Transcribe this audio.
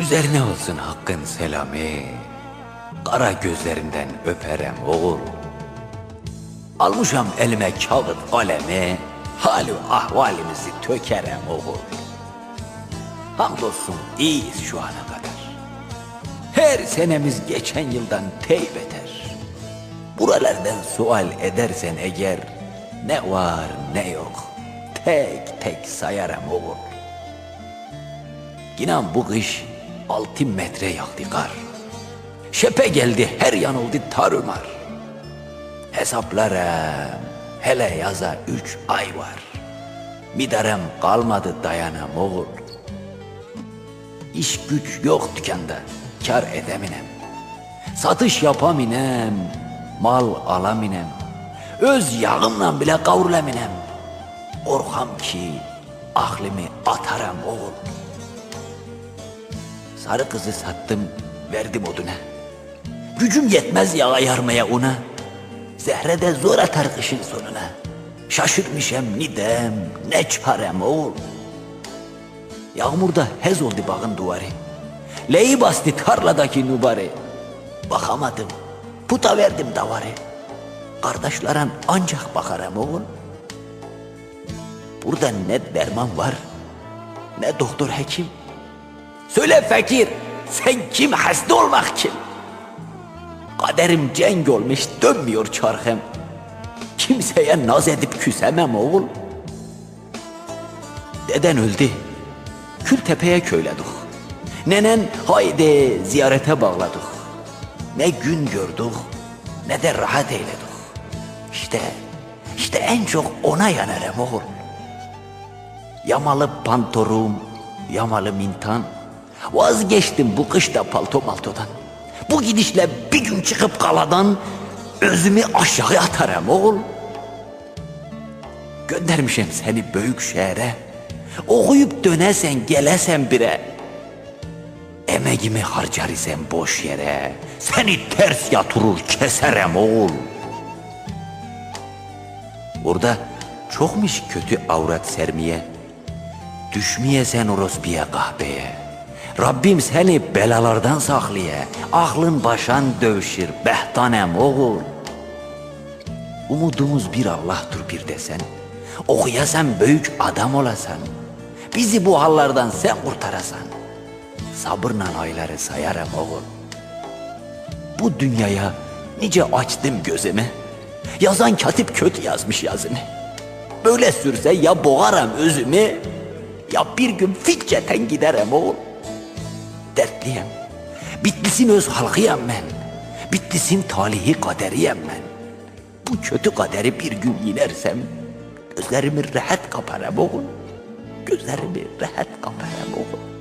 Üzerine olsun hakkın selamı. Kara gözlerinden öperem oğul. Almışam elime kağıt kalemi. Hali ahvalimizi tökerem oğul. Hamdolsun iyiyiz şu ana kadar. Her senemiz geçen yıldan tey beter. Buralardan sual edersen eğer ne var ne yok tek tek sayarım oğul. İnan bu kış altı metre yaktı kar. Şepe geldi her yan oldu tarumar. Hesaplarım hele yaza üç ay var. Midarem kalmadı dayanam oğul. İş güç yok dükkanda, kar edeminem. Satış yapaminem, mal alaminem. Öz yağımla bile kavrulaminem. Korkam ki aklımı atarım oğul. Sarı kızı sattım, verdim oduna. Gücüm yetmez yağa yarmaya una. Zehre de zor atar kışın sonuna. Şaşırmışem nidem, ne çarem oğul. Yağmurda hez oldu bağın duvarı. Leyi bastı tarladaki nubarı. Bakamadım, puta verdim davarı. Kardeşlerin ancak bakarım oğul. Burada ne derman var, ne doktor hekim. Söyle fakir, sen kim hasta olmak kim? Kaderim cenk olmuş dönmüyor çarkım. Kimseye naz edip küsemem oğul. Deden öldü. Kültepe'ye köyledik. Nenen haydi ziyarete bağladık. Ne gün gördük ne de rahat eyledik. İşte, işte en çok ona yanarım oğul. Yamalı pantorum, yamalı mintan. Vazgeçtim bu kışta palto maltodan. Bu gidişle bir gün çıkıp kaladan özümü aşağı atarım oğul. Göndermişim seni büyük şehre. Okuyup dönesen gelesen bire. Emeğimi harcar isem boş yere. Seni ters yatırır keserem oğul. Burada çokmuş kötü avrat sermiye. Düşmeye sen orospiye kahveye. Rabbim seni belalardan saklaya. Aklın başan dövüşür behtanem oğul. Umudumuz bir Allah'tır bir desen. Okuyasan büyük adam olasan. Bizi bu hallardan sen kurtarasan. Sabırla ayları sayarım oğul. Bu dünyaya nice açtım gözümü. Yazan katip kötü yazmış yazını. Böyle sürse ya boğarım özümü ya bir gün ficceten giderim oğul. Dertliyim. Bitlis'in öz halkıyım ben. Bitlis'in talihi kaderiyim ben. Bu kötü kaderi bir gün yenersem gözlerimi rahat kaparım oğul. Gözlerimi rahat kaparım oğul.